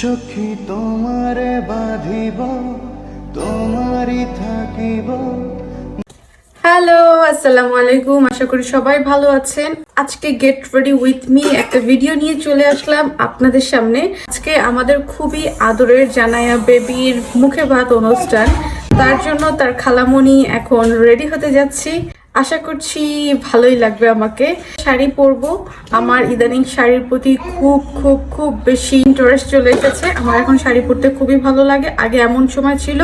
সখী তোমারে বাঁধিব, তোমারই থাকিব। হ্যালো, আসসালামু আলাইকুম। আশা করি সবাই ভালো আছেন। আজকে গেট রেডি উইথ মি একটা ভিডিও নিয়ে চলে আসলাম আপনাদের সামনে। আজকে আমাদের খুবই আদরের জানায়া বেবির মুখে ভাত অনুষ্ঠান। তার জন্য তার খালামণি এখন রেডি হতে যাচ্ছি। আশা করছি ভালোই লাগবে আমাকে। শাড়ি পরবো। আমার ইদানিং শাড়ির প্রতি খুব খুব খুব বেশি ইন্টারেস্ট চলে এসেছে। আমার এখন শাড়ি পরতে খুবই ভালো লাগে। আগে এমন সময় ছিল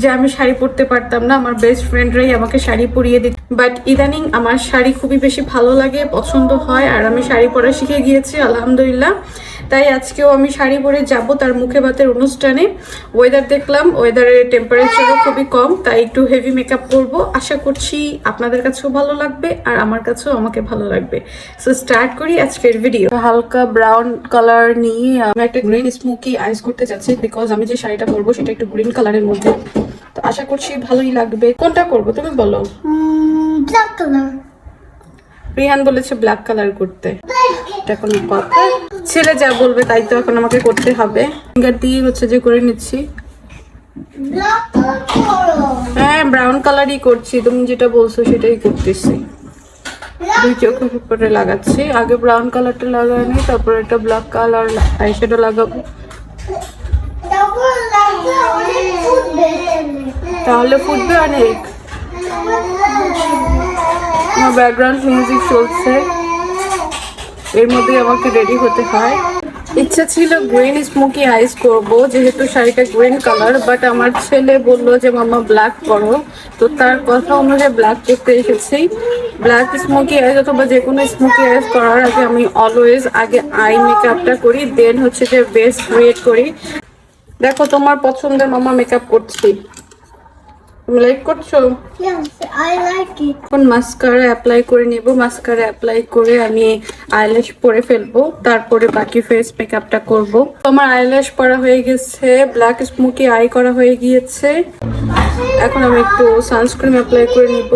যে আমি শাড়ি পরতে পারতাম না। আমার বেস্ট ফ্রেন্ডরাই আমাকে শাড়ি পরিয়ে দিত। বাট ইদানিং আমার শাড়ি খুবই বেশি ভালো লাগে, পছন্দ হয়। আর আমি শাড়ি পরা শিখে গিয়েছি, আলহামদুলিল্লাহ। তাই আজকেও আমি শাড়ি পরে যাব তার মুখে ভাতের অনুষ্ঠানে। ওয়েদার দেখলাম ওয়েদারের টেম্পারেচারও খুবই কম তাই একটু হেভি মেকআপ করব আশা করছি আপনাদের কাছেও ভালো লাগবে আর আমার কাছেও আমাকে ভালো লাগবে। সো স্টার্ট করি আজকের ভিডিও হালকা ব্রাউন কালার নিয়ে আমি একটা গ্রিন স্মোকি আইস করতে যাচ্ছি বিকজ আমি যে শাড়িটা পরবো সেটা একটু গ্রিন কালারের মধ্যে। তো আশা করছি ভালোই লাগবে। কোনটা করব তুমি বলো? black color. রিহান বলেছে ব্ল্যাক কালার করতে। এটা কোনো কথা। ছেলে যা বলবে তাই তো এখন আমাকে করতে হবে। ফিঙ্গার দিয়ে হচ্ছে যে করে নিচ্ছি। হ্যাঁ ব্রাউন কালারই করছি। তুমি যেটা বলছো সেটাই করতেছি। দুই চোখের উপরে লাগাচ্ছি। আগে ব্রাউন কালারটা লাগাইনি, তারপরে একটা ব্ল্যাক কালার লাগাবো তারপর লাগবে। তাহলে ফুটবে অনেক। আমার ব্যাকগ্রাউন্ড মিউজিক চলছে। এর মধ্যে আমাকে রেডি হতে হয়। ইচ্ছা ছিল গ্রিন স্মোকি আইস করব, যেহেতু শাড়িটা গ্রিন কালার বাট আমার ছেলে বলল যে, মামা ব্ল্যাক করো তো তার কথা অনুযায়ী ব্ল্যাক করতে এসেছি। ব্ল্যাক স্মোকি আইস অথবা যে কোনো স্মোকি আইস করার আগে আমি অলওয়েজ আগে আই মেকআপটা করি দেন হচ্ছে যে বেস ক্রিয়েট করি। দেখো, তোমার পছন্দের মামা মেকআপ করছি। লাইক করছ? Like এখন মাস্কারা অ্যাপ্লাই করে নেব। মাস্কারা অ্যাপ্লাই করে আমি আইল্যাশ পরে ফেলব। তারপরে বাকি ফেস মেকআপটা করব। আমার আইল্যাশ পরা হয়ে গেছে। ব্ল্যাক স্মোকি আই করা হয়ে গিয়েছে। এখন আমি একটু সানস্ক্রিন অ্যাপ্লাই করে নিব।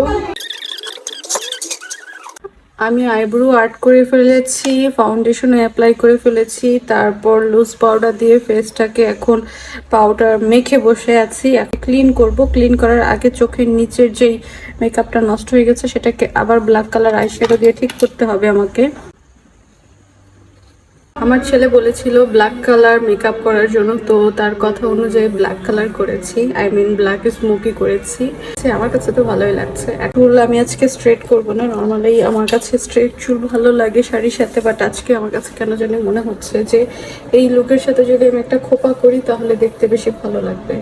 আমি আইব্রো আর্ট করে ফেলেছি ফাউন্ডেশন অ্যাপ্লাই করে ফেলেছি, তারপর লুজ পাউডার দিয়ে ফেসটাকে এখন পাউডার মেখে বসে আছি। ক্লিন করব। ক্লিন করার আগে চোখের নিচের যেই মেকআপটা নষ্ট হয়ে গেছে, সেটাকে আবার ব্ল্যাক কালার আইশ্যাডো দিয়ে ঠিক করতে হবে আমাকে। আমার ছেলে বলেছিল ব্ল্যাক কালার মেকআপ করার জন্য, তো তার কথা অনুযায়ী ব্ল্যাক কালার করেছি। আই মিন ব্ল্যাক স্মোকি করেছি। আমার কাছে তো ভালোই লাগছে। চুল আমি আজকে স্ট্রেট করব না। নর্মালি আমার কাছে স্ট্রেট চুল ভালো লাগে শাড়ির সাথে বাট আজকে আমার কাছে কেন জানি মনে হচ্ছে যে এই লুকের সাথে যদি আমি একটা খোপা করি, তাহলে দেখতে বেশি ভালো লাগবে।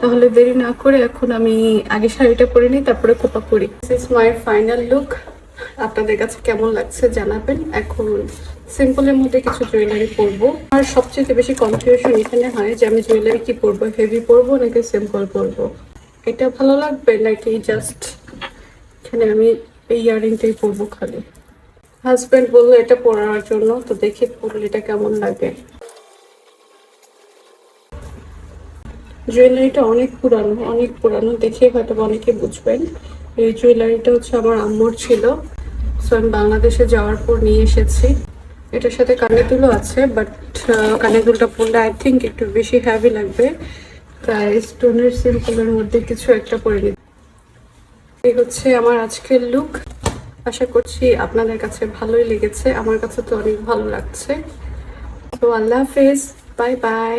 তাহলে দেরি না করে এখন আমি আগে শাড়িটা পরে নিই, তারপরে খোপা করি। This is my final look আপনাদের কাছে কেমন লাগছে জানাবেন। এখন সিম্পলের মধ্যে কিছু জুয়েলারি পরবো। আর সবচেয়ে বেশি কনফিউশন এখানে হয় যে আমি জুয়েলারি কি পরবো হেভি পরবো নাকি সিম্পল পরবো? এটা ভালো লাগবে নাকি জাস্ট এখানে আমি এই ইয়ারিংটাই পরবো খালি? হাজব্যান্ড বলল এটা পরার জন্য, তো দেখি পরলে এটা কেমন লাগে? জুয়েলারিটা অনেক পুরানো অনেক পুরানো দেখে হয়তো অনেকে বুঝবেন। এই জুয়েলারিটা হচ্ছে আমার আম্মুর ছিল। সো আমি বাংলাদেশে যাওয়ার পর নিয়ে এসেছি। এটার সাথে কানের দুলও আছে বাট কানের দুলটা পরলে আই থিঙ্ক একটু বেশি হ্যাভি লাগবে। তাই স্টোনের সিম্পলের মধ্যে কিছু একটা পরে নিই। এই হচ্ছে আমার আজকের লুক আশা করছি আপনাদের কাছে ভালোই লেগেছে। আমার কাছে তো অনেক ভালো লাগছে। তো আল্লাহ হাফেজ। Bye bye